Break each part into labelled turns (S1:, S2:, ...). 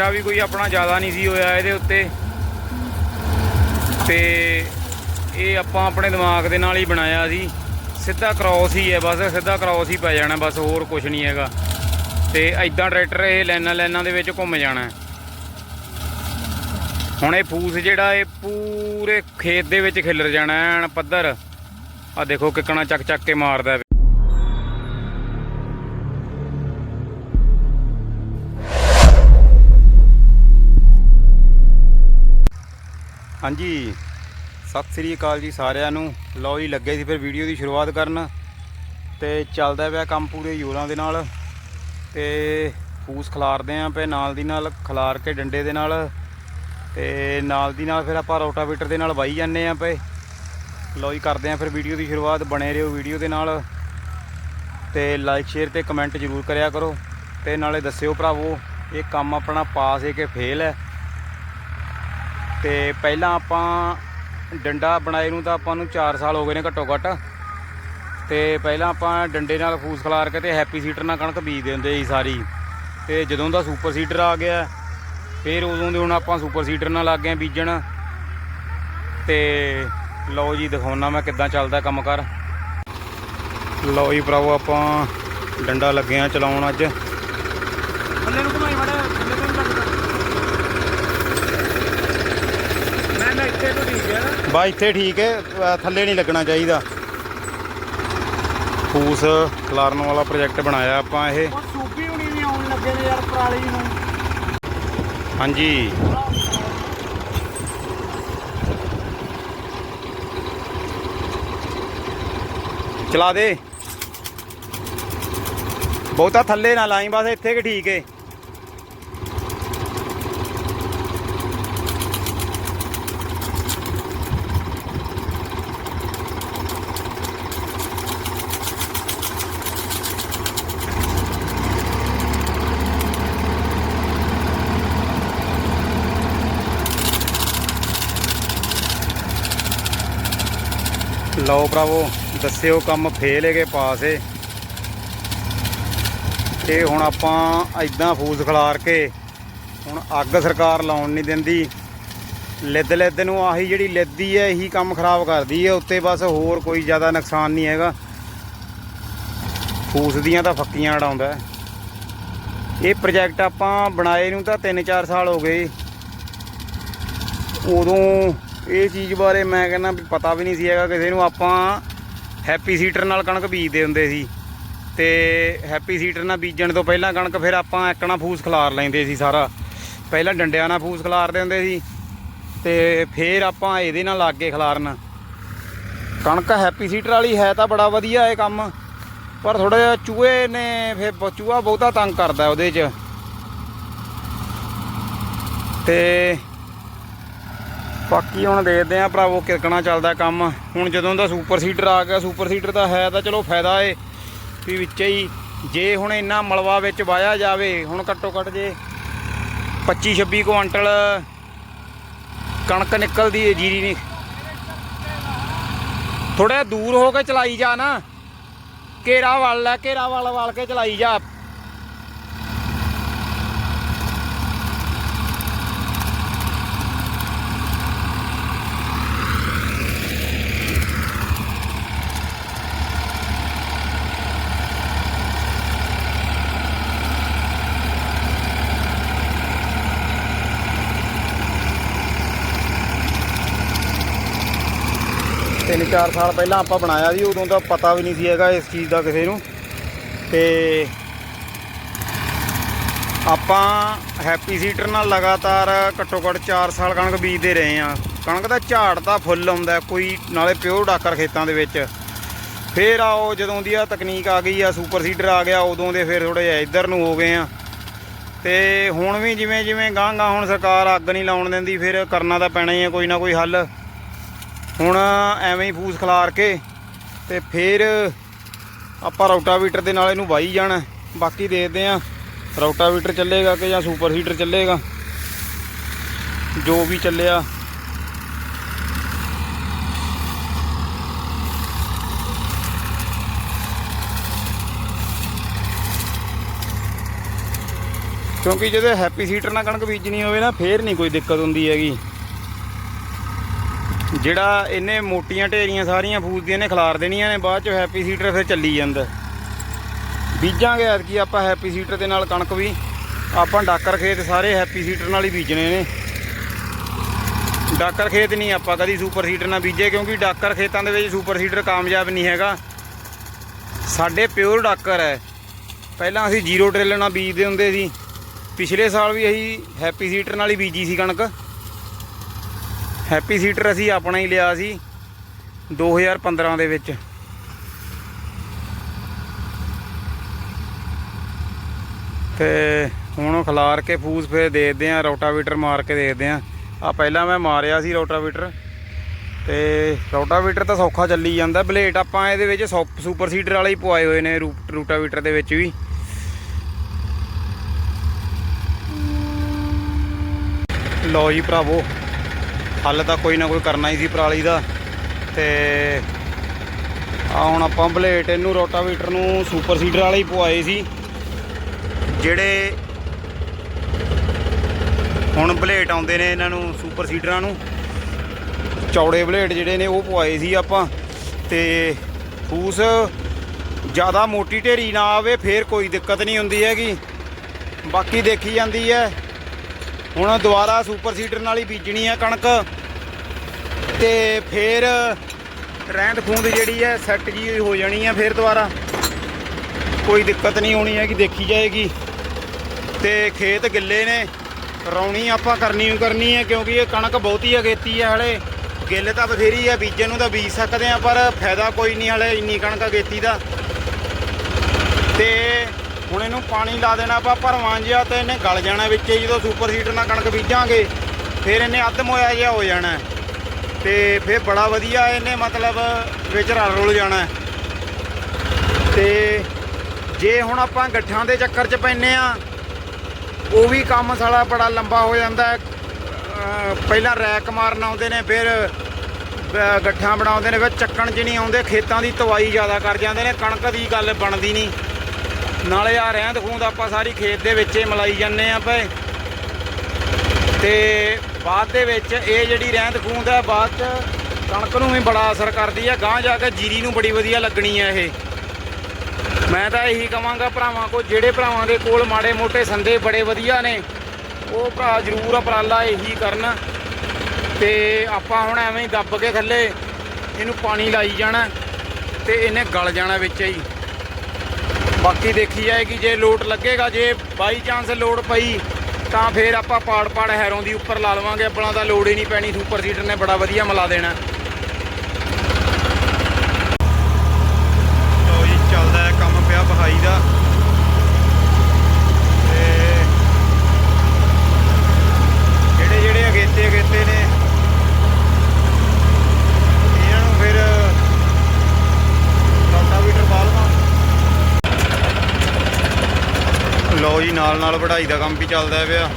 S1: ਖਰਚਾ ਵੀ ਕੋਈ ਆਪਣਾ ਜ਼ਿਆਦਾ ਨਹੀਂ ਸੀ ਹੋਇਆ ਇਹਦੇ ਉੱਤੇ। ਤੇ ਇਹ ਆਪਾਂ ਆਪਣੇ ਦਿਮਾਗ ਦੇ ਨਾਲ ਹੀ ਬਣਾਇਆ ਸੀ। ਸਿੱਧਾ ਕ੍ਰਾਸ ਹੀ ਹੈ ਬਸ, ਸਿੱਧਾ ਕ੍ਰਾਸ ਹੀ ਪੈ ਜਾਣਾ, ਬਸ ਹੋਰ ਕੁਝ ਨਹੀਂ ਹੈਗਾ। ਤੇ ਐਦਾਂ ਟਰੈਕਟਰ ਇਹ ਲਾਈਨਾਂ ਲਾਈਨਾਂ ਦੇ ਵਿੱਚ ਘੁੰਮ ਜਾਣਾ। ਹੁਣ ਇਹ ਫੂਸ ਜਿਹੜਾ ਇਹ ਪੂਰੇ ਖੇਤ ਦੇ ਵਿੱਚ ਖਿਲਰ ਜਾਣਾ, ਐਨ ਪੱਧਰ। ਆ ਦੇਖੋ ਕਿੱਕਣਾ ਚੱਕ ਚੱਕ ਕੇ ਮਾਰਦਾ। ਹਾਂਜੀ। ਸਤਿ ਸ੍ਰੀ ਅਕਾਲ ਜੀ ਸਾਰਿਆਂ ਨੂੰ। ਲਓ ਜੀ, ਲੱਗੇ ਸੀ ਫਿਰ ਵੀਡੀਓ ਦੀ ਸ਼ੁਰੂਆਤ ਕਰਨ ਤੇ ਚੱਲਦਾ ਪਿਆ ਕੰਮ ਪੂਰੇ ਯੋਰਾਂ ਦੇ ਨਾਲ ਤੇ ਫੂਸ ਖਲਾਰਦੇ ਆਂ ਪਏ ਨਾਲ ਦੀ ਨਾਲ, ਖਲਾਰ ਕੇ ਡੰਡੇ ਦੇ ਨਾਲ ਤੇ ਨਾਲ ਦੀ ਨਾਲ ਫਿਰ ਆਪਾਂ ਰੋਟਾਵੇਟਰ ਦੇ ਨਾਲ ਵਾਈ ਜਾਂਦੇ ਆਂ ਪਏ। ਲਓ ਜੀ, ਕਰਦੇ ਆਂ ਫਿਰ ਵੀਡੀਓ ਦੀ ਸ਼ੁਰੂਆਤ, ਬਣੇ ਰਹੋ ਵੀਡੀਓ ਦੇ ਨਾਲ ਤੇ ਲਾਈਕ ਸ਼ੇਅਰ ਤੇ ਕਮੈਂਟ ਜ਼ਰੂਰ ਕਰਿਆ ਕਰੋ ਤੇ ਨਾਲੇ ਦੱਸਿਓ ਭਰਾਵੋ, ਇਹ ਕੰਮ ਆਪਣਾ ਪਾਸ ਹੈ ਕਿ ਫੇਲ ਹੈ? ਤੇ ਪਹਿਲਾਂ ਆਪਾਂ ਡੰਡਾ ਬਣਾਏ ਨੂੰ ਤਾਂ ਆਪਾਂ ਨੂੰ 4 ਸਾਲ ਹੋ ਗਏ ਨੇ ਘੱਟੋ ਘੱਟ। ਤੇ ਪਹਿਲਾਂ ਆਪਾਂ ਡੰਡੇ ਨਾਲ ਫੂਸ ਖਲਾਰ ਕੇ ਤੇ ਹੈਪੀ ਸੀਟਰ ਨਾਲ ਕਣਕ ਬੀਜਦੇ ਹੁੰਦੇ ਸੀ ਸਾਰੀ। ਤੇ ਜਦੋਂ ਦਾ ਸੁਪਰ ਸੀਡਰ ਆ ਗਿਆ, ਫਿਰ ਉਦੋਂ ਦੇ ਹੁਣ ਆਪਾਂ ਸੁਪਰ ਸੀਡਰ ਨਾਲ ਲੱਗ ਗਏ ਬੀਜਣ। ਤੇ ਲਓ ਜੀ ਦਿਖਾਉਣਾ ਮੈਂ ਕਿੱਦਾਂ ਚੱਲਦਾ ਕੰਮ ਕਰ ਲਓ ਜੀ, ਭਰਾਵੋ, ਆਪਾਂ ਡੰਡਾ ਲੱਗੇ ਆ ਚਲਾਉਣ ਅੱਜ
S2: ਥੱਲੇ ਨੂੰ ਘੁਮਾਈ ਮੜਾ ਥੱਲੇ ਨੂੰ ਨੀ ਲੱਗਦਾ ਮੈਂ ਨਾ ਇੱਥੇ ਤੋਂ ਠੀਕ ਹੈ ਨਾ
S1: ਬਾ ਇੱਥੇ ਠੀਕ ਹੈ ਥੱਲੇ ਨਹੀਂ ਲੱਗਣਾ ਚਾਹੀਦਾ। ਫੂਸ ਖਲਾਰਨ ਵਾਲਾ ਪ੍ਰੋਜੈਕਟ ਬਣਾਇਆ ਆਪਾਂ ਇਹ।
S2: ਸੂਪੀ ਹੁਣੀ ਵੀ ਆਉਣ ਲੱਗੇ ਨੇ ਯਾਰ ਪਰਾਲੀ ਨੂੰ।
S1: ਹਾਂਜੀ। ਚਲਾ ਦੇ। ਬਹੁਤਾ ਥੱਲੇ ਨਾ ਲਾਈ ਬਸ ਇੱਥੇ ਕਿ ਠੀਕ ਏ ਲਓ ਭਰਾਵੋ, ਦੱਸਿਓ ਕੰਮ ਫੇਲ ਹੈਗੇ ਪਾਸ ਏ। ਤੇ ਹੁਣ ਆਪਾਂ ਐਦਾਂ ਫੂਸ ਖਲਾਰ ਕੇ ਹੁਣ ਅੱਗ ਸਰਕਾਰ ਲਾਉਣ ਨਹੀਂ ਦਿੰਦੀ। ਲਿੱਦ ਲਿੱਦ ਨੂੰ ਆਹੀ ਜਿਹੜੀ ਲਿੱਦੀ ਹੈ ਇਹੀ ਕੰਮ ਖਰਾਬ ਕਰਦੀ ਹੈ ਉੱਤੇ ਬਸ ਹੋਰ ਕੋਈ ਜ਼ਿਆਦਾ ਨੁਕਸਾਨ ਨਹੀਂ ਹੈਗਾ। ਫੂਸ ਦੀਆਂ ਤਾਂ ਫੱਕੀਆਂ ਉਡਾਉਂਦਾ ਇਹ ਪ੍ਰੋਜੈਕਟ ਆਪਾਂ ਬਣਾਏ ਨੂੰ ਤਾਂ 3-4 ਸਾਲ ਹੋ ਗਏ। ਉਦੋਂ ਇਹ ਚੀਜ਼ ਬਾਰੇ ਮੈਂ ਕਹਿੰਦਾ ਪਤਾ ਵੀ ਨਹੀਂ ਸੀ ਹੈਗਾ ਕਿਸੇ ਨੂੰ, ਆਪਾਂ ਹੈਪੀ ਸੀਟਰ ਨਾਲ ਕਣਕ ਬੀਜਦੇ ਹੁੰਦੇ ਸੀ ਤੇ ਹੈਪੀ ਸੀਟਰ ਨਾਲ ਬੀਜਣ ਤੋਂ ਪਹਿਲਾਂ ਕਣਕ ਫਿਰ ਆਪਾਂ ਐਕਣਾ ਫੂਸ ਖਲਾਰ ਲੈਂਦੇ ਸੀ ਸਾਰਾ। ਪਹਿਲਾਂ ਡੰਡਿਆਂ ਨਾਲ ਫੂਸ ਖਲਾਰਦੇ ਹੁੰਦੇ ਸੀ ਤੇ ਫਿਰ ਆਪਾਂ ਇਹਦੇ ਨਾਲ ਲੱਗ ਕੇ ਖਲਾਰਨ। ਕਣਕ ਹੈਪੀ ਸੀਟਰ ਵਾਲੀ ਹੈ ਤਾਂ ਬੜਾ ਵਧੀਆ ਇਹ ਕੰਮ, ਪਰ ਥੋੜਾ ਜਿਹਾ ਚੂਹੇ ਨੇ ਫਿਰ ਚੂਹਾ ਬਹੁਤਾ ਤੰਗ ਕਰਦਾ ਉਹਦੇ 'ਚ। ਤੇ ਬਾਕੀ ਹੁਣ ਦੇਖਦੇ ਆਂ ਭਰਾਵੋ ਕਿਰਕਣਾ ਚੱਲਦਾ ਕੰਮ। ਹੁਣ ਜਦੋਂ ਦਾ ਸੁਪਰ ਸੀਡਰ ਆ ਗਿਆ ਸੁਪਰ ਸੀਡਰ ਤਾਂ ਹੈ ਤਾਂ ਚਲੋ ਫਾਇਦਾ ਏ ਵੀ ਵਿੱਚ ਹੀ ਜੇ ਹੁਣ ਇੰਨਾ ਮਲਵਾ ਵਿੱਚ ਵਾਇਆ ਜਾਵੇ, ਹੁਣ ਘੱਟੋ ਘੱਟ ਜੇ 25 26 ਕੁਆਂਟਲ ਕਣਕ ਨਿਕਲਦੀ ਏ ਜੀਰੀ ਨਹੀਂ ਥੋੜਾ ਦੂਰ ਹੋ ਕੇ ਚਲਾਈ ਜਾ ਨਾ। ਘੇਰਾ ਵੱਲ ਲੈ, ਘੇਰਾ ਵੱਲ ਵੱਲ ਕੇ ਚਲਾਈ ਜਾ। ਤਿੰਨ ਚਾਰ ਸਾਲ ਪਹਿਲਾਂ ਆਪਾਂ ਬਣਾਇਆ ਸੀ, ਉਦੋਂ ਤਾਂ ਪਤਾ ਵੀ ਨਹੀਂ ਸੀ ਹੈਗਾ ਇਸ ਚੀਜ਼ ਦਾ ਕਿਸੇ ਨੂੰ। ਤੇ ਆਪਾਂ ਹੈਪੀ ਸੀਟਰ ਨਾਲ ਲਗਾਤਾਰ ਘੱਟੋ ਘੱਟ 4 ਸਾਲ ਕਣਕ ਬੀਜਦੇ ਰਹੇ ਆ ਕਣਕ ਦਾ ਝਾੜ ਤਾਂ ਫੁੱਲ ਆਉਂਦਾ, ਕੋਈ ਨਾਲੇ ਪਿਓਰ ਡਾਕਰ ਖੇਤਾਂ ਦੇ ਵਿੱਚ। ਫੇਰ ਆਓ, ਜਦੋਂ ਦੀ ਆ ਤਕਨੀਕ ਆ ਗਈ ਆ ਸੁਪਰ ਸੀਡਰ ਆ ਗਿਆ, ਉਦੋਂ ਦੇ ਫਿਰ ਥੋੜੇ ਜਿਹਾ ਇੱਧਰ ਨੂੰ ਹੋ ਗਏ ਆ ਤੇ ਹੁਣ ਵੀ ਜਿਵੇਂ ਜਿਵੇਂ ਗਾਂਗਾ ਹੁਣ ਸਰਕਾਰ ਅੱਗ ਨਹੀਂ ਲਾਉਣ ਦਿੰਦੀ, ਫਿਰ ਕਰਨਾ ਤਾਂ ਪੈਣਾ ਹੀ ਆ ਕੋਈ ਨਾ ਕੋਈ ਹੱਲ। ਹੁਣ ਐਵੇਂ ਹੀ ਫੂਸ ਖਿਲਾਰ ਕੇ ਤੇ ਫਿਰ ਆਪਾਂ ਰੋਟਾਵੀਟਰ ਦੇ ਨਾਲ ਇਹਨੂੰ ਵਾਈ ਜਾਣਾ। ਬਾਕੀ ਦੇਖਦੇ ਆ ਰੋਟਾਵੀਟਰ ਚੱਲੇਗਾ ਕਿ ਜਾਂ ਸੁਪਰ ਹੀਟਰ ਚੱਲੇਗਾ। ਜੋ ਵੀ ਚੱਲਿਆ। ਕਿਉਂਕਿ ਜਦੋਂ ਹੈਪੀ ਸੀਟਰ ਨਾਲ ਕਣਕ ਬੀਜਣੀ ਹੋਵੇ ਨਾ, ਫੇਰ ਨਹੀਂ ਕੋਈ ਦਿੱਕਤ ਹੁੰਦੀ ਹੈਗੀ। ਜਿਹੜਾ ਇਹਨੇ ਮੋਟੀਆਂ ਢੇਰੀਆਂ ਸਾਰੀਆਂ ਫੂਸਦੀਆਂ ਨੇ ਖਿਲਾਰ ਦੇਣੀਆਂ ਨੇ, ਬਾਅਦ ਚ ਹੈਪੀ ਸੀਟਰ ਫਿਰ ਚੱਲੀ ਜਾਂਦਾ। ਬੀਜਾਂਗੇ ਐਤਕੀ ਆਪਾਂ ਹੈਪੀ ਸੀਟਰ ਦੇ ਨਾਲ ਕਣਕ ਵੀ। ਆਪਾਂ ਡਾਕਰ ਖੇਤ ਸਾਰੇ ਹੈਪੀ ਸੀਟਰ ਨਾਲ ਹੀ ਬੀਜਣੇ ਨੇ। ਡਾਕਰ ਖੇਤ ਨਹੀਂ ਆਪਾਂ ਕਦੀ ਸੁਪਰ ਸੀਡਰ ਨਾਲ ਬੀਜੇ, ਕਿਉਂਕਿ ਡਾਕਰ ਖੇਤਾਂ ਦੇ ਵਿੱਚ ਸੁਪਰ ਸੀਡਰ ਕਾਮਯਾਬ ਨਹੀਂ ਹੈਗਾ। ਸਾਡੇ ਪਿਓਰ ਡਾਕਰ ਹੈ। ਪਹਿਲਾਂ ਅਸੀਂ ਜ਼ੀਰੋ ਟ੍ਰਿਲ ਨਾਲ ਬੀਜਦੇ ਹੁੰਦੇ ਸੀ। ਪਿਛਲੇ ਸਾਲ ਵੀ ਅਸੀਂ ਹੈਪੀ ਸੀਡਰ ਨਾਲ ਹੀ ਬੀਜੀ ਸੀ ਕਣਕ। ਹੈਪੀ ਸੀਟਰ ਅਸੀਂ ਆਪਣਾ ਹੀ ਲਿਆ ਸੀ 2015 ਦੇ ਵਿੱਚ। ਤੇ ਹੁਣ ਖਿਲਾਰ ਕੇ ਫੂਸ ਫੇਰ ਦੇਖਦੇ ਆ ਰੋਟਾਵੀਟਰ ਮਾਰ ਕੇ ਦੇਖਦੇ ਆ ਆ ਪਹਿਲਾਂ ਮੈਂ ਮਾਰਿਆ ਸੀ ਰੋਟਾਵੀਟਰ, ਤੇ ਰੋਟਾਵੀਟਰ ਤਾਂ ਸੌਖਾ ਚੱਲੀ ਜਾਂਦਾ। ਬਲੇਟ ਆਪਾਂ ਇਹਦੇ ਵਿੱਚ ਸੌ- ਸੁਪਰ ਸੀਡਰ ਵਾਲੇ ਹੀ ਪਵਾਏ ਹੋਏ ਨੇ ਰੂ- ਰੋਟਾਵੀਟਰ ਦੇ ਵਿੱਚ ਵੀ। ਲਓ ਜੀ ਭਰਾਵੋ ਹੱਲ ਤਾਂ ਕੋਈ ਨਾ ਕੋਈ ਕਰਨਾ ਹੀ ਸੀ ਪਰਾਲੀ ਦਾ ਤੇ ਆ ਹੁਣ ਆਪਾਂ ਬਲੇਟ ਇਹਨੂੰ ਰੋਟਾਵੀਟਰ ਨੂੰ ਸੁਪਰ ਸੀਡਰ ਵਾਲੇ ਹੀ ਪਵਾਏ ਸੀ। ਜਿਹੜੇ ਹੁਣ ਬਲੇਟ ਆਉਂਦੇ ਨੇ ਇਹਨਾਂ ਨੂੰ ਸੁਪਰ ਸੀਡਰਾਂ ਨੂੰ। ਚੌੜੇ ਬਲੇਟ ਜਿਹੜੇ ਨੇ ਉਹ ਪਵਾਏ ਸੀ ਆਪਾਂ ਤੇ ਫੂਸ ਜ਼ਿਆਦਾ ਮੋਟੀ ਢੇਰੀ ਨਾ ਆਵੇ, ਫੇਰ ਕੋਈ ਦਿੱਕਤ ਨਹੀਂ ਹੁੰਦੀ ਹੈਗੀ। ਬਾਕੀ ਦੇਖੀ ਜਾਂਦੀ ਹੈ। ਹੁਣ ਦੁਬਾਰਾ ਸੁਪਰ ਸੀਡਰ ਨਾਲ ਹੀ ਬੀਜਣੀ ਹੈ ਕਣਕ ਤੇ ਫੇਰ ਰਹਿੰਦ ਖੂੰਦ ਜਿਹੜੀ ਹੈ ਸੈੱਟ ਜੀ ਹੋ ਜਾਣੀ ਆ ਫੇਰ ਦੁਬਾਰਾ। ਕੋਈ ਦਿੱਕਤ ਨਹੀਂ ਹੋਣੀ ਹੈਗੀ, ਦੇਖੀ ਜਾਏਗੀ। ਤੇ ਖੇਤ ਗਿੱਲੇ ਨੇ, ਰੌਣੀ ਆਪਾਂ ਕਰਨੀ ਕਰਨੀ ਹੈ ਕਿਉਂਕਿ ਇਹ ਕਣਕ ਬਹੁਤੀ ਅਗੇਤੀ ਹੈ ਹਲੇ। ਗਿੱਲ ਤਾਂ ਬਥੇਰੀ ਹੈ ਬੀਜੇ ਨੂੰ ਤਾਂ ਬੀਜ ਸਕਦੇ ਆ, ਪਰ ਫਾਇਦਾ ਕੋਈ ਨਹੀਂ ਹਲੇ ਇੰਨੀ ਕਣਕ ਅਗੇਤੀ ਦਾ। ਤੇ ਹੁਣ ਇਹਨੂੰ ਪਾਣੀ ਲਾ ਦੇਣਾ ਆਪਾਂ ਭਰਵਾਂ ਜਿਹਾ ਤੇ ਇਹਨੇ ਗਲ ਜਾਣਾ ਵਿੱਚ ਜਦੋਂ ਸੁਪਰ ਸੀਟਰ ਨਾਲ ਕਣਕ ਬੀਜਾਂਗੇ, ਫਿਰ ਇਹਨੇ ਅੱਧ ਮੋਇਆ ਜਿਹਾ ਹੋ ਜਾਣਾ। ਤੇ ਫਿਰ ਬੜਾ ਵਧੀਆ ਇਹਨੇ ਮਤਲਬ ਵਿੱਚ ਰਲ ਰੁਲ ਜਾਣਾ। ਤੇ ਜੇ ਹੁਣ ਆਪਾਂ ਗੱਠਾਂ ਦੇ ਚੱਕਰ 'ਚ ਪੈਨੇ ਆ ਉਹ ਵੀ ਕੰਮ ਸਾਲਾ ਬੜਾ ਲੰਬਾ ਹੋ ਜਾਂਦਾ ਪਹਿਲਾਂ ਰੈਕ ਮਾਰਨ ਆਉਂਦੇ ਨੇ, ਫਿਰ ਗੱਠਾਂ ਬਣਾਉਂਦੇ ਨੇ, ਫਿਰ ਚੱਕਣ 'ਚ ਨਹੀਂ ਆਉਂਦੇ, ਖੇਤਾਂ ਦੀ ਤਵਾਈ ਜ਼ਿਆਦਾ ਕਰ ਜਾਂਦੇ ਨੇ, ਕਣਕ ਦੀ ਗੱਲ ਬਣਦੀ ਨਹੀਂ। ਨਾਲੇ ਆ ਰਹਿੰਦ ਖੂੰਦ ਆਪਾਂ ਸਾਰੀ ਖੇਤ ਦੇ ਵਿੱਚ ਹੀ ਮਲਾਈ ਜਾਂਦੇ ਆ ਪਏ ਤੇ ਬਾਅਦ ਦੇ ਵਿੱਚ ਇਹ ਜਿਹੜੀ ਰਹਿੰਦ ਖੂੰਦ ਹੈ ਬਾਅਦ 'ਚ ਕਣਕ ਨੂੰ ਵੀ ਬੜਾ ਅਸਰ ਕਰਦੀ ਹੈ ਗਾਂ ਜਾ ਕੇ ਜੀਰੀ ਨੂੰ ਬੜੀ ਵਧੀਆ ਲੱਗਣੀ ਹੈ ਇਹ। ਮੈਂ ਤਾਂ ਇਹੀ ਕਹਾਂਗਾ ਭਰਾਵਾਂ ਕੋ ਜਿਹੜੇ ਭਰਾਵਾਂ ਦੇ ਕੋਲ ਮਾੜੇ ਮੋਟੇ ਸੰਦੇ ਬੜੇ ਵਧੀਆ ਨੇ, ਉਹ ਭਰਾ ਜ਼ਰੂਰ ਉਪਰਾਲਾ ਇਹੀ ਕਰਨ। ਤੇ ਆਪਾਂ ਹੁਣ ਐਵੇਂ ਹੀ ਦੱਬ ਕੇ ਥੱਲੇ ਇਹਨੂੰ ਪਾਣੀ ਲਾਈ ਜਾਣਾ ਤੇ ਇਹਨੇ ਗਲ ਜਾਣਾ ਵਿੱਚ ਹੀ। ਬਾਕੀ ਦੇਖੀ ਜਾਏਗੀ, ਜੇ ਲੋਡ ਲੱਗੇਗਾ, ਜੇ ਬਾਈ ਚਾਂਸ ਲੋਡ ਪਈ, ਤਾਂ ਫਿਰ ਆਪਾਂ ਪਾੜ ਪਾੜ ਹੈਰੋਂ ਦੀ ਉੱਪਰ ਲਾ ਲਵਾਂਗੇ। ਆਪਣਾ ਤਾਂ ਲੋਡ ਹੀ ਨਹੀਂ ਪੈਣੀ, ਸੁਪਰ ਸੀਡਰ ਨੇ ਬੜਾ ਵਧੀਆ ਮਿਲਾ ਦੇਣਾ ਲੋ ਜੀ ਚੱਲਦਾ ਹੈ ਕੰਮ ਪਿਆ ਬਹਾਈ ਦਾ ਤੇ ਜਿਹੜੇ ਜਿਹੜੇ ਅਗੇਤੇ ਅਗੇਤੇ ਨੇ ਇਹਨਾਂ ਨੂੰ ਫਿਰ ਰੋਟਾਵੀਟਰ ਬਾਲਵਾ ਲਓ ਜੀ ਨਾਲ ਵਢਾਈ ਦਾ ਕੰਮ ਵੀ ਚੱਲਦਾ ਪਿਆ।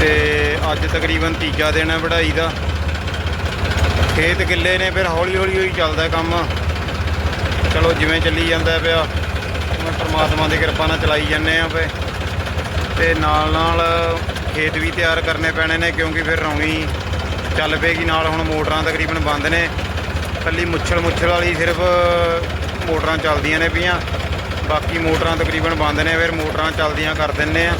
S1: ਤੇ ਅੱਜ ਤਕਰੀਬਨ ਤੀਜਾ ਦਿਨ ਹੈ ਵਢਾਈ ਦਾ। ਖੇਤ ਕਿੱਲੇ ਨੇ, ਫਿਰ ਹੌਲੀ ਹੌਲੀ ਹੋਈ ਚੱਲਦਾ ਕੰਮ। ਚਲੋ, ਜਿਵੇਂ ਚੱਲੀ ਜਾਂਦਾ ਪਿਆ। ਉਵੇਂ ਪ੍ਰਮਾਤਮਾ ਦੀ ਕਿਰਪਾ ਨਾਲ ਚਲਾਈ ਜਾਂਦੇ ਆ ਪਏ ਤੇ ਨਾਲ ਨਾਲ ਖੇਤ ਵੀ ਤਿਆਰ ਕਰਨੇ ਪੈਣੇ ਨੇ, ਕਿਉਂਕਿ ਫਿਰ ਰੌਣੀ ਚੱਲ ਪਏਗੀ। ਨਾਲ ਹੁਣ ਮੋਟਰਾਂ ਤਕਰੀਬਨ ਬੰਦ ਨੇ। ਕੱਲੀ ਮੁੱਛਲ ਮੁੱਛਲ ਵਾਲੀ ਸਿਰਫ ਮੋਟਰਾਂ ਚੱਲਦੀਆਂ ਨੇ ਪਈਆਂ। ਬਾਕੀ ਮੋਟਰਾਂ ਤਕਰੀਬਨ ਬੰਦ ਨੇ, ਫਿਰ ਮੋਟਰਾਂ ਚੱਲਦੀਆਂ ਕਰ ਦਿੰਨੇ ਆ।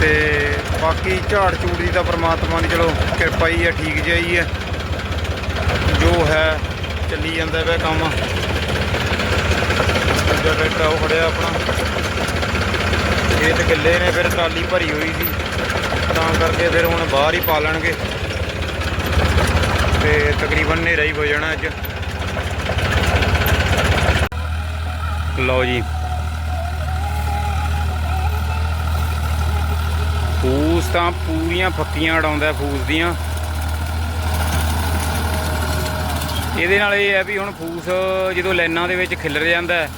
S1: ਤੇ ਬਾਕੀ ਝਾੜ ਝੂੜ ਦੀ ਤਾਂ ਪ੍ਰਮਾਤਮਾ ਦੀ ਚਲੋ ਕਿਰਪਾ ਹੀ ਹੈ ਠੀਕ ਜਿਹਾ ਹੀ ਹੈ ਜੋ ਹੈ, ਚੱਲੀ ਜਾਂਦਾ ਪਿਆ ਕੰਮ। ਦੂਜਾ ਟਰੈਕਟਰ ਉਹ ਖੜਿਆ ਆਪਣਾ। ਖੇਤ ਗਿੱਲੇ ਨੇ, ਫਿਰ ਟਰਾਲੀ ਭਰੀ ਹੋਈ ਸੀ। ਤਾਂ ਕਰਕੇ ਫਿਰ ਹੁਣ ਬਾਹਰ ਹੀ ਪਾ ਲੈਣਗੇ। ਤੇ ਤਕਰੀਬਨ ਹਨੇਰਾ ਹੀ ਹੋ ਜਾਣਾ ਅੱਜ। ਲਓ ਜੀ। ਫੂਸ ਤਾਂ ਪੂਰੀਆਂ ਫੱਕੀਆਂ ਉਡਾਉਂਦਾ ਫੂਸ ਦੀਆਂ। ਇਹਦੇ ਨਾਲ ਇਹ ਹੈ ਵੀ ਹੁਣ ਫੂਸ ਜਦੋਂ ਲਾਈਨਾਂ ਦੇ ਵਿੱਚ ਖਿਲਰ ਜਾਂਦਾ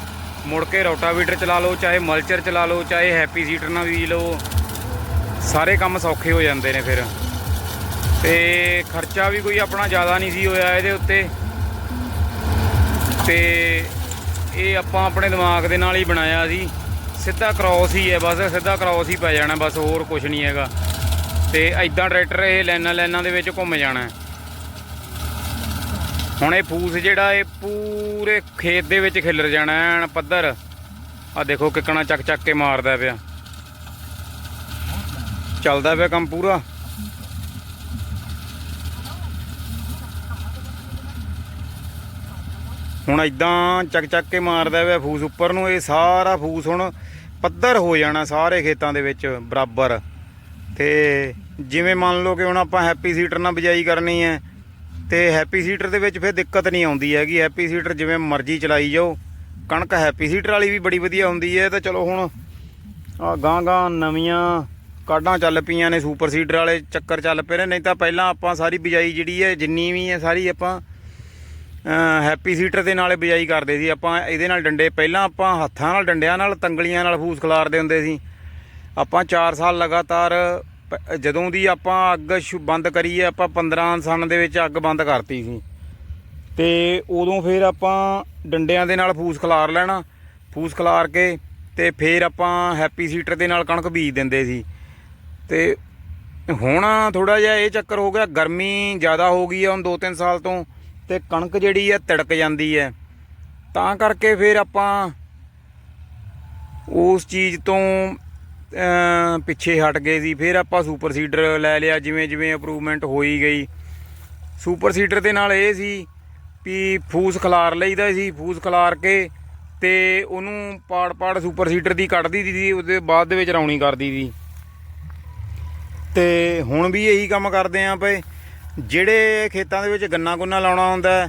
S1: ਮੁੜ ਕੇ ਰੋਟਾਵੀਟਰ ਚਲਾ ਲਓ, ਚਾਹੇ ਮਲਚਰ ਚਲਾ ਲਓ, ਚਾਹੇ ਹੈਪੀ ਸੀਟਰ ਨਾਲ ਬੀਜ ਲਓ, ਸਾਰੇ ਕੰਮ ਸੌਖੇ ਹੋ ਜਾਂਦੇ ਨੇ ਫਿਰ। ਤੇ ਖਰਚਾ ਵੀ ਕੋਈ ਆਪਣਾ ਜ਼ਿਆਦਾ ਨਹੀਂ ਸੀ ਹੋਇਆ ਇਹਦੇ ਉੱਤੇ। ਤੇ ਇਹ ਆਪਾਂ ਆਪਣੇ ਦਿਮਾਗ ਦੇ ਨਾਲ ਹੀ ਬਣਾਇਆ ਸੀ। ਸਿੱਧਾ ਕ੍ਰਾਸ ਹੀ ਹੈ ਬਸ, ਸਿੱਧਾ ਕ੍ਰਾਸ ਹੀ ਪੈ ਜਾਣਾ, ਬਸ ਹੋਰ ਕੁਝ ਨਹੀਂ ਹੈਗਾ। ਤੇ ਐਦਾਂ ਟਰੈਕਟਰ ਇਹ ਲਾਈਨਾਂ ਲਾਈਨਾਂ ਦੇ ਵਿੱਚ ਘੁੰਮ ਜਾਣਾ। ਹੁਣ ਇਹ ਫੂਸ ਜਿਹੜਾ ਇਹ ਪੂਰੇ ਖੇਤ ਦੇ ਵਿੱਚ ਖਿਲਰ ਜਾਣਾ, ਐਨ ਪੱਧਰ। ਆ ਦੇਖੋ ਕਿੱਕਣਾ ਚੱਕ ਚੱਕ ਕੇ ਮਾਰਦਾ ਪਿਆ। ਚੱਲਦਾ ਪਿਆ ਕੰਮ ਪੂਰਾ। ਹੁਣ ਇਦਾਂ ਚੱਕ ਚੱਕ ਕੇ ਮਾਰਦਾ ਪਿਆ ਫੂਸ ਉੱਪਰ ਨੂੰ, ਇਹ ਸਾਰਾ ਫੂਸ ਹੁਣ ਪੱਧਰ ਹੋ ਜਾਣਾ ਸਾਰੇ ਖੇਤਾਂ ਦੇ ਵਿੱਚ, ਬਰਾਬਰ। ਤੇ ਜਿਵੇਂ ਮੰਨ ਲਓ ਕਿ ਹੁਣ ਆਪਾਂ ਹੈਪੀ ਸੀਟਰ ਨਾਲ ਬਿਜਾਈ ਕਰਨੀ ਹੈ, ਤੇ ਹੈਪੀ ਸੀਟਰ ਦੇ ਵਿੱਚ ਫਿਰ ਦਿੱਕਤ ਨਹੀਂ ਆਉਂਦੀ ਹੈਗੀ। ਹੈਪੀ ਸੀਟਰ ਜਿਵੇਂ ਮਰਜ਼ੀ ਚਲਾਈ ਜਾਓ। ਕਣਕ ਹੈਪੀ ਸੀਟਰ ਵਾਲੀ ਵੀ ਬੜੀ ਵਧੀਆ ਹੁੰਦੀ ਹੈ, ਤਾਂ ਚਲੋ ਹੁਣ ਆ ਗਾਂ ਗਾਂ ਨਵੀਆਂ ਕਾਢਾਂ ਚੱਲ ਪਈਆਂ ਨੇ, ਸੁਪਰ ਸੀਡਰ ਵਾਲੇ ਚੱਕਰ ਚੱਲ ਪਏ ਨੇ, ਨਹੀਂ ਤਾਂ ਪਹਿਲਾਂ ਆਪਾਂ ਸਾਰੀ ਬਿਜਾਈ ਜਿਹੜੀ ਹੈ, ਜਿੰਨੀ ਵੀ ਹੈ ਸਾਰੀ ਆਪਾਂ ਹੈਪੀ ਸੀਟਰ ਦੇ ਨਾਲੇ ਬਿਜਾਈ ਕਰਦੇ ਸੀ। ਆਪਾਂ ਇਹਦੇ ਨਾਲ ਡੰਡੇ, ਪਹਿਲਾਂ ਆਪਾਂ ਹੱਥਾਂ ਨਾਲ ਡੰਡਿਆਂ ਨਾਲ, ਤੰਗਲੀਆਂ ਨਾਲ ਫੂਸ ਖਲਾਰਦੇ ਹੁੰਦੇ ਸੀ। ਆਪਾਂ 4 ਸਾਲ ਲਗਾਤਾਰ ਪ- ਜਦੋਂ ਦੀ ਆਪਾਂ ਅੱਗ ਸ਼ੁ- ਬੰਦ ਕਰੀ ਹੈ, ਆਪਾਂ 15 ਸਨ ਦੇ ਵਿੱਚ ਅੱਗ ਬੰਦ ਕਰਤੀ ਸੀ। ਤੇ ਉਦੋਂ ਫਿਰ ਆਪਾਂ ਡੰਡਿਆਂ ਦੇ ਨਾਲ ਫੂਸ ਖਲਾਰ ਲੈਣਾ, ਫੂਸ ਖਲਾਰ ਕੇ ਤੇ ਫਿਰ ਆਪਾਂ ਹੈਪੀ ਸੀਟਰ ਦੇ ਨਾਲ ਕਣਕ ਬੀਜ ਦਿੰਦੇ ਸੀ। ਤੇ ਹੁਣ ਥੋੜਾ ਜਿਹਾ ਇਹ ਚੱਕਰ ਹੋ ਗਿਆ, ਗਰਮੀ ਜ਼ਿਆਦਾ ਹੋ ਗਈ ਹੈ ਹੁਣ 2-3 ਸਾਲ ਤੋਂ। ਤੇ ਕਣਕ ਜਿਹੜੀ ਹੈ ਤਿੜਕ ਜਾਂਦੀ ਹੈ ਤਾਂ ਕਰਕੇ ਫਿਰ ਆਪਾਂ ਉਸ ਚੀਜ਼ ਤੋਂ ਪਿੱਛੇ ਹਟ ਗਏ ਸੀ। ਫਿਰ ਆਪਾਂ ਸੁਪਰ ਸੀਡਰ ਲੈ ਲਿਆ, ਜਿਵੇਂ ਜਿਵੇਂ ਇੰਪਰੂਵਮੈਂਟ ਹੋਈ ਗਈ। ਸੁਪਰ ਸੀਡਰ ਦੇ ਨਾਲ ਇਹ ਸੀ ਵੀ ਫੂਸ ਖਿਲਾਰ ਲਈਦਾ ਸੀ, ਫੂਸ ਖਲਾਰ ਕੇ ਤੇ ਉਹਨੂੰ ਪਾੜ ਪਾੜ ਸੁਪਰ ਸੀਡਰ ਦੀ ਕੱਢਦੀ ਸੀ, ਉਹਦੇ ਬਾਅਦ ਦੇ ਵਿੱਚ ਰੌਣੀ ਕਰਦੀ ਸੀ। ਤੇ ਹੁਣ ਵੀ ਇਹੀ ਕੰਮ ਕਰਦੇ ਆਂ ਪਏ ਜਿਹੜੇ ਖੇਤਾਂ ਦੇ ਵਿੱਚ ਗੰਨਾ ਗੁੰਨਾ ਲਾਉਣਾ ਹੁੰਦਾ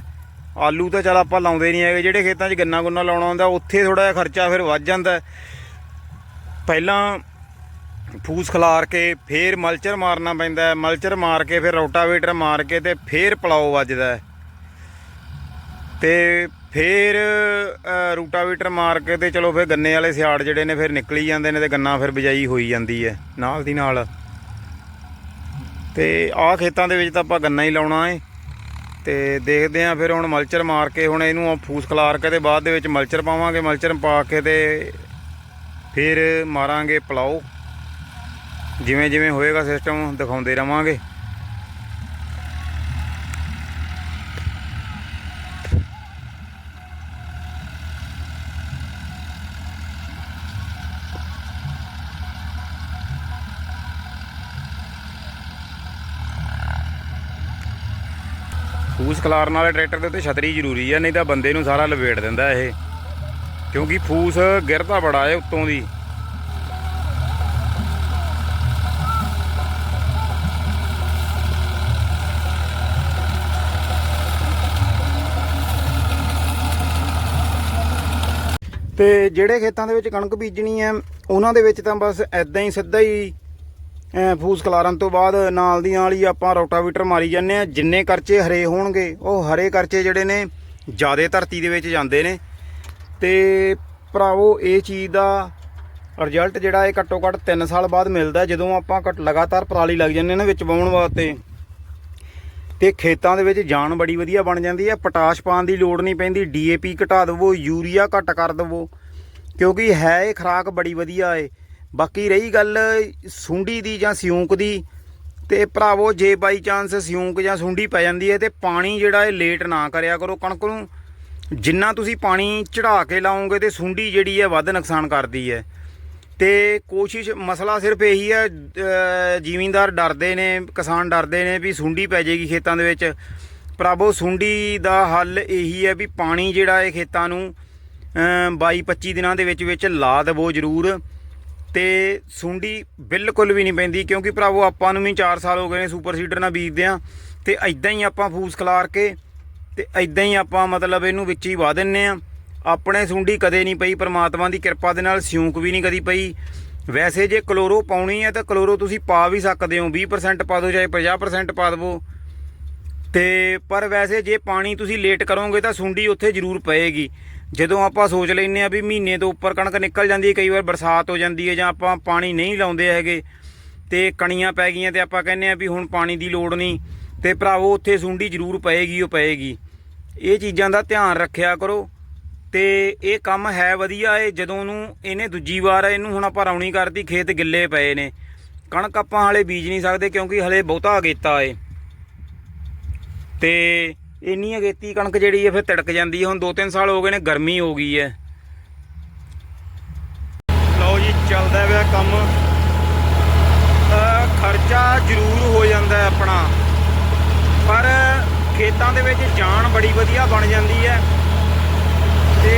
S1: ਆਲੂ ਤਾਂ ਚਲ ਆਪਾਂ ਲਾਉਂਦੇ ਨਹੀਂ ਹੈਗੇ ਜਿਹੜੇ ਖੇਤਾਂ 'ਚ ਗੰਨਾ ਗੁੰਨਾ ਲਾਉਣਾ ਹੁੰਦਾ ਉੱਥੇ ਥੋੜਾ ਜਿਹਾ ਖਰਚਾ ਫਿਰ ਵੱਧ ਜਾਂਦਾ ਪਹਿਲਾਂ ਫੂਸ ਖਲਾਰ ਕੇ ਫੇਰ ਮਲਚਰ ਮਾਰਨਾ ਪੈਂਦਾ ਮਲਚਰ ਮਾਰ ਕੇ ਫਿਰ ਰੋਟਾਵੇਟਰ ਮਾਰ ਕੇ ਤੇ ਫੇਰ ਪਲਾਓ ਵੱਜਦਾ ਹੈ। ਤੇ ਫੇਰ ਅ, ਮਾਰ ਕੇ ਤੇ ਚਲੋ ਫਿਰ ਗੰਨੇ ਵਾਲੇ ਸਿਆੜ ਜਿਹੜੇ ਨੇ ਫਿਰ ਨਿਕਲੀ ਜਾਂਦੇ ਨੇ ਤੇ ਗੰਨਾ ਫਿਰ ਬਿਜਾਈ ਹੋਈ ਜਾਂਦੀ ਹੈ ਨਾਲ ਦੀ ਨਾਲ। ਤੇ ਆਹ ਖੇਤਾਂ ਦੇ ਵਿੱਚ ਤਾਂ ਆਪਾਂ ਗੰਨਾ ਹੀ ਲਾਉਣਾ ਏ। ਤੇ ਦੇਖਦੇ ਆਂ ਫਿਰ ਹੁਣ ਮਲਚਰ ਮਾਰ ਕੇ ਹੁਣ ਇਹਨੂੰ ਫੂਸ ਖਲਾਰ ਕੇ ਤੇ ਬਾਅਦ ਦੇ ਵਿੱਚ ਮਲਚਰ ਪਾਵਾਂਗੇ, ਮਲਚਰ ਪਾ ਕੇ ਤੇ ਫਿਰ ਮਾਰਾਂਗੇ ਪਲਾਓ। ਜਿਵੇਂ ਜਿਵੇਂ ਹੋਏਗਾ ਸਿਸਟਮ ਦਿਖਾਉਂਦੇ ਰਵਾਂਗੇ। ਖਲਾਰਨ ਵਾਲੇ ਟਰੈਕਟਰ ਦੇ ਉੱਤੇ ਛਤਰੀ ਜ਼ਰੂਰੀ ਆ, ਨਹੀਂ ਤਾਂ ਬੰਦੇ ਨੂੰ ਸਾਰਾ ਲਵੇਟ ਦਿੰਦਾ ਇਹ। ਕਿਉਂਕਿ ਫੂਸ ਗਿਰਦਾ ਬੜਾ ਹੈ ਉੱਤੋਂ ਦੀ। ਤੇ ਜਿਹੜੇ ਖੇਤਾਂ ਦੇ ਵਿੱਚ ਕਣਕ ਬੀਜਣੀ ਹੈ ਉਹਨਾਂ ਦੇ ਵਿੱਚ ਤਾਂ ਬਸ ਐਦਾਂ ਹੀ ਸਿੱਧਾ ਹੀ ਫੂਸ ਖਲਾਰਨ ਤੋਂ ਬਾਅਦ ਨਾਲ ਦੀ ਨਾਲ ਹੀ ਆਪਾਂ ਰੋਟਾਵੀਟਰ ਮਾਰੀ ਜਾਂਦੇ ਆ ਜਿੰਨੇ ਕਰਚੇ ਹਰੇ ਹੋਣਗੇ, ਉਹ ਹਰੇ ਕਰਚੇ ਜਿਹੜੇ ਨੇ, ਜਿਆਦੇ ਧਰਤੀ ਦੇ ਵਿੱਚ ਜਾਂਦੇ ਨੇ। ਤੇ ਭਰਾਵੋ, ਇਹ ਚੀਜ਼ ਦਾ ਰਿਜ਼ਲਟ ਜਿਹੜਾ ਇਹ ਘੱਟੋ ਘੱਟ 3 ਸਾਲ ਬਾਅਦ ਮਿਲਦਾ ਜਦੋਂ ਆਪਾਂ ਘੱਟ ਲਗਾਤਾਰ ਪਰਾਲੀ ਲੱਗ ਜਾਂਦੇ ਨੇ ਵਿੱਚ ਵਾਉਣ ਵਾਸਤੇ। ਤੇ ਖੇਤਾਂ ਦੇ ਵਿੱਚ ਜਾਨ ਬੜੀ ਵਧੀਆ ਬਣ ਜਾਂਦੀ ਹੈ। ਪੋਟਾਸ਼ ਪਾਉਣ ਦੀ ਲੋੜ ਨਹੀਂ ਪੈਂਦੀ। ਡੀਏਪੀ ਘਟਾ ਦੇਵੋ, ਯੂਰੀਆ ਘੱਟ ਕਰ ਦੇਵੋ। ਕਿਉਂਕਿ ਹੈ ਇਹ ਖਰਾਕ ਬੜੀ ਵਧੀਆ ਏ। ਬਾਕੀ ਰਹੀ ਗੱਲ ਸੁੰਡੀ ਦੀ ਜਾਂ ਸਿਉਂਕ ਦੀ, ਤੇ ਭਰਾਵੋ ਜੇ ਬਾਈ ਚਾਂਸ ਸਿਉਂਕ ਜਾਂ ਸੁੰਡੀ ਪੈ ਜਾਂਦੀ ਹੈ ਤੇ ਪਾਣੀ ਜਿਹੜਾ ਇਹ ਲੇਟ ਨਾ ਕਰਿਆ ਕਰੋ ਕਣਕ ਨੂੰ। ਜਿੰਨਾ ਤੁਸੀਂ ਪਾਣੀ ਚੜਾ ਕੇ ਲਾਓਗੇ ਤੇ ਸੁੰਡੀ ਜਿਹੜੀ ਹੈ ਵੱਧ ਨੁਕਸਾਨ ਕਰਦੀ ਹੈ। ਤੇ ਕੋਸ਼ਿਸ਼, ਮਸਲਾ ਸਿਰਫ ਇਹੀ ਹੈ, ਅਹ ਜ਼ਿਮੀਂਦਾਰ ਡਰਦੇ ਨੇ, ਕਿਸਾਨ ਡਰਦੇ ਨੇ ਵੀ ਸੁੰਡੀ ਪੈ ਜਾਏਗੀ ਖੇਤਾਂ ਦੇ ਵਿੱਚ। ਭਰਾਵੋ ਸੁੰਡੀ ਦਾ ਹੱਲ ਇਹੀ ਹੈ ਵੀ ਪਾਣੀ ਜਿਹੜਾ ਇਹ ਖੇਤਾਂ ਨੂੰ 22-25 ਦਿਨਾਂ ਦੇ ਵਿੱਚ ਵਿੱਚ ਲਾ ਦੇਵੋ ਜ਼ਰੂਰ। ਤੇ ਸੁੰਡੀ ਬਿਲਕੁਲ ਵੀ ਨਹੀਂ ਪੈਂਦੀ ਕਿਉਂਕਿ ਭਰਾਵੋ ਆਪਾਂ ਨੂੰ ਵੀ 4 ਸਾਲ ਹੋ ਗਏ ਨੇ ਸੁਪਰ ਸੀਡਰ ਨਾਲ ਬੀਜਦੇ ਆ ਤੇ ਐਦਾਂ ਹੀ ਆਪਾਂ ਫੂਸ ਖਲਾਰ ਕੇ ਤੇ ਐਦਾਂ ਹੀ ਆਪਾਂ ਮਤਲਬ ਇਹਨੂੰ ਵਿੱਚ ਹੀ ਵਾ ਦਿੰਨੇ ਆ। ਆਪਣੇ ਸੁੰਡੀ ਕਦੇ ਨਹੀਂ ਪਈ, ਪਰਮਾਤਮਾ ਦੀ ਕਿਰਪਾ ਦੇ ਨਾਲ ਸਿਉਂਕ ਵੀ ਨਹੀਂ ਕਦੀ ਪਈ। ਵੈਸੇ ਜੇ ਕਲੋਰੋ ਪਾਉਣੀ ਹੈ ਤਾਂ ਕਲੋਰੋ ਤੁਸੀਂ ਪਾ ਵੀ ਸਕਦੇ ਹੋ 20% ਪਾ ਦਿਓ ਚਾਹੇ 50% ਪਾ ਦਿਵੋ। ਤੇ ਪਰ ਵੈਸੇ ਜੇ ਪਾਣੀ ਤੁਸੀਂ ਲੇਟ ਕਰੋਗੇ ਤਾਂ ਸੁੰਡੀ ਉੱਥੇ ਜ਼ਰੂਰ ਪਏਗੀ। ਜਦੋਂ ਆਪਾਂ ਸੋਚ ਲੈਨੇ ਆ ਵੀ ਮਹੀਨੇ ਤੋਂ ਉੱਪਰ ਕਣਕ ਨਿਕਲ ਜਾਂਦੀ ਹੈ, ਕਈ ਵਾਰ ਬਰਸਾਤ ਹੋ ਜਾਂਦੀ ਹੈ ਜਾਂ ਆਪਾਂ ਪਾਣੀ ਨਹੀਂ ਲਾਉਂਦੇ ਹੈਗੇ, ਤੇ ਕਣੀਆਂ ਪੈ ਗਈਆਂ ਤੇ ਆਪਾਂ ਕਹਿੰਨੇ ਆ ਵੀ ਹੁਣ ਪਾਣੀ ਦੀ ਲੋੜ ਨਹੀਂ, ਤੇ ਭਰਾਵੋ ਉੱਥੇ ਸੁੰਡੀ ਜ਼ਰੂਰ ਪਏਗੀ, ਉਹ ਪਏਗੀ। ਇਹ ਚੀਜ਼ਾਂ ਦਾ ਧਿਆਨ ਰੱਖਿਆ ਕਰੋ, ਤੇ ਇਹ ਕੰਮ ਹੈ ਵਧੀਆ ਏ, ਜਦੋਂ ਨੂੰ ਇਹਨੇ ਦੂਜੀ ਵਾਰ ਇਹਨੂੰ ਹੁਣ ਆਪਾਂ ਰੌਣੀ ਕਰਤੀ, ਖੇਤ ਗਿੱਲੇ ਪਏ ਨੇ। ਕਣਕ ਆਪਾਂ ਹਲੇ ਬੀਜ ਨਹੀਂ ਸਕਦੇ ਕਿਉਂਕਿ ਹਲੇ ਬਹੁਤਾ ਅਗੇਤਾ ਏ। ਤੇ ਇੰਨੀ ਅਗੇਤੀ ਕਣਕ ਜਿਹੜੀ ਹੈ ਫਿਰ ਤਿੜਕ ਜਾਂਦੀ ਹੈ ਹੁਣ 2-3 ਸਾਲ ਹੋ ਗਏ ਨੇ, ਗਰਮੀ ਹੋ ਗਈ ਹੈ ਲਓ ਜੀ, ਚੱਲਦਾ ਪਿਆ ਕੰਮ। ਖਰਚਾ ਜ਼ਰੂਰ ਹੋ ਜਾਂਦਾ ਆਪਣਾ। ਪਰ ਖੇਤਾਂ ਦੇ ਵਿੱਚ ਜਾਨ ਬੜੀ ਵਧੀਆ ਬਣ ਜਾਂਦੀ ਹੈ। ਤੇ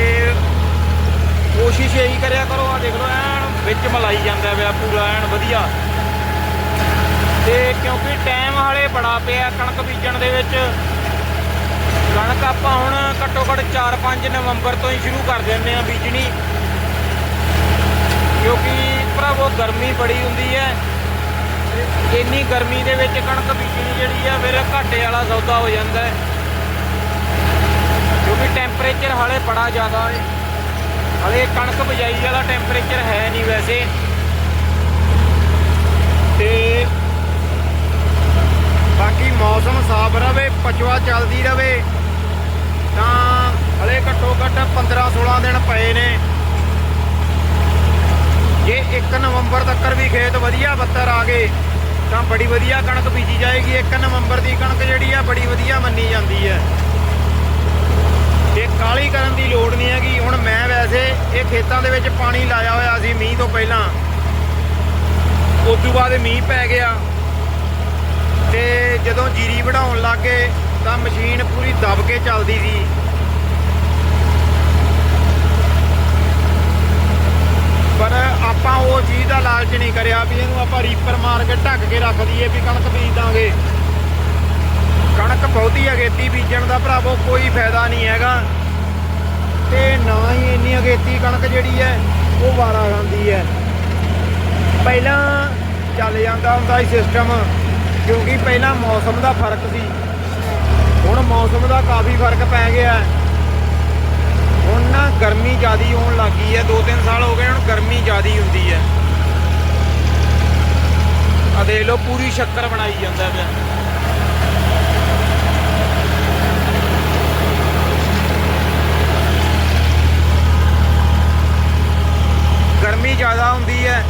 S1: ਕੋਸ਼ਿਸ਼ ਇਹੀ ਕਰਿਆ ਕਰੋ ਆ ਦੇਖ ਲਓ, ਐਨ ਵਿੱਚ ਮਲਾਈ ਜਾਂਦਾ ਪਿਆ ਪੂਰਾ, ਐਨ ਵਧੀਆ। ਤੇ ਕਿਉਂਕਿ ਟਾਈਮ ਹਾਲੇ ਬੜਾ ਪਿਆ ਕਣਕ ਬੀਜਣ ਦੇ ਵਿੱਚ। ਕਣਕ ਆਪਾਂ ਹੁਣ ਘੱਟੋ ਘੱਟ 4-5 ਨਵੰਬਰ ਤੋਂ ਹੀ ਸ਼ੁਰੂ ਕਰ ਦਿੰਦੇ ਆ ਬੀਜਣੀ। ਕਿਉਂਕਿ ਭਰਾਵੋ ਗਰਮੀ ਬੜੀ ਹੁੰਦੀ ਹੈ। ਇੰਨੀ ਗਰਮੀ ਦੇ ਵਿੱਚ ਕਣਕ ਬੀਜਣੀ ਜਿਹੜੀ ਆ ਫਿਰ ਘਾਟੇ ਵਾਲਾ ਸੌਦਾ ਹੋ ਜਾਂਦਾ ਹੈ। ਕਿਉਂਕਿ ਟੈਂਪਰੇਚਰ ਹਾਲੇ ਬੜਾ ਜ਼ਿਆਦਾ ਹੈ। ਹਾਲੇ ਕਣਕ ਬਜਾਈ ਵਾਲਾ ਟੈਂਪਰੇਚਰ ਹੈ ਨਹੀਂ ਵੈਸੇ। ਤੇ ਬਾਕੀ ਮੌਸਮ ਸਾਫ਼ ਰਵੇ, ਪਚਵਾ ਚੱਲਦੀ ਰਵੇ। ਤਾਂ ਹਲੇ ਘੱਟੋ ਘੱਟ 15 16 ਦਿਨ ਪਏ ਨੇ। ਜੇ 1 ਨਵੰਬਰ ਤੱਕ ਵੀ ਖੇਤ ਵਧੀਆ ਬੱਤਰ ਆ ਗਏ, ਤਾਂ ਬੜੀ ਵਧੀਆ ਕਣਕ ਬੀਜੀ ਜਾਏਗੀ। 1 ਨਵੰਬਰ ਦੀ ਕਣਕ ਜਿਹੜੀ ਆ, ਬੜੀ ਵਧੀਆ ਮੰਨੀ ਜਾਂਦੀ ਹੈ ਤੇ ਕਾਲੀ ਕਰਨ ਦੀ ਲੋੜ ਨਹੀਂ ਹੈਗੀ। ਹੁਣ ਮੈਂ ਵੈਸੇ ਇਹ ਖੇਤਾਂ ਦੇ ਵਿੱਚ ਪਾਣੀ ਲਾਇਆ ਹੋਇਆ ਸੀ ਮੀਂਹ ਤੋਂ ਪਹਿਲਾਂ। ਉਸ ਤੋਂ ਬਾਅਦ ਮੀਂਹ ਪੈ ਗਿਆ। ਤੇ ਜਦੋਂ ਜੀਰੀ ਵਢਾਉਣ ਲੱਗੇ ਤਾਂ ਮਸ਼ੀਨ ਪੂਰੀ ਦਬ ਕੇ ਚੱਲਦੀ ਸੀ। ਪਰ ਆਪਾਂ ਉਹ ਚੀਜ਼ ਦਾ ਲਾਲਚ ਨਹੀਂ ਕਰਿਆ ਵੀ ਇਹਨੂੰ ਆਪਾਂ ਰੀਪਰ ਮਾਰ ਕੇ ਢੱਕ ਕੇ ਰੱਖ ਦਈਏ ਵੀ ਕਣਕ ਬੀਜ ਦਾਂਗੇ। ਕਣਕ ਬਹੁਤੀ ਅਗੇਤੀ ਬੀਜਣ ਦਾ ਭਰਾਵੋ ਕੋਈ ਫਾਇਦਾ ਨਹੀਂ ਹੈਗਾ। ਤੇ ਨਾ ਹੀ ਇੰਨੀ ਅਗੇਤੀ ਕਣਕ ਜਿਹੜੀ ਹੈ, ਉਹ ਵਾਰਾ ਖਾਂਦੀ ਹੈ। ਪਹਿਲਾਂ ਚੱਲ ਜਾਂਦਾ ਹੁੰਦਾ ਸੀ ਸਿਸਟਮ ਕਿਉਂਕਿ ਪਹਿਲਾਂ ਮੌਸਮ ਦਾ ਫ਼ਰਕ ਸੀ। ਹੁਣ ਮੌਸਮ ਦਾ ਕਾਫੀ ਫ਼ਰਕ ਪੈ ਗਿਆ ਹੁਣ ਨਾ ਗਰਮੀ ਜ਼ਿਆਦੀ ਹੋਣ ਲੱਗੀ ਹੈ। 2-3 ਸਾਲ ਹੋ ਗਏ, ਹੁਣ ਗਰਮੀ ਜ਼ਿਆਦੀ ਹੁੰਦੀ ਹੈ। ਆ ਦੇਖ ਲਓ, ਪੂਰੀ ਸ਼ੱਕਰ ਬਣਾਈ ਜਾਂਦਾ ਪਿਆ। ਗਰਮੀ ਜ਼ਿਆਦਾ ਹੁੰਦੀ ਹੈ।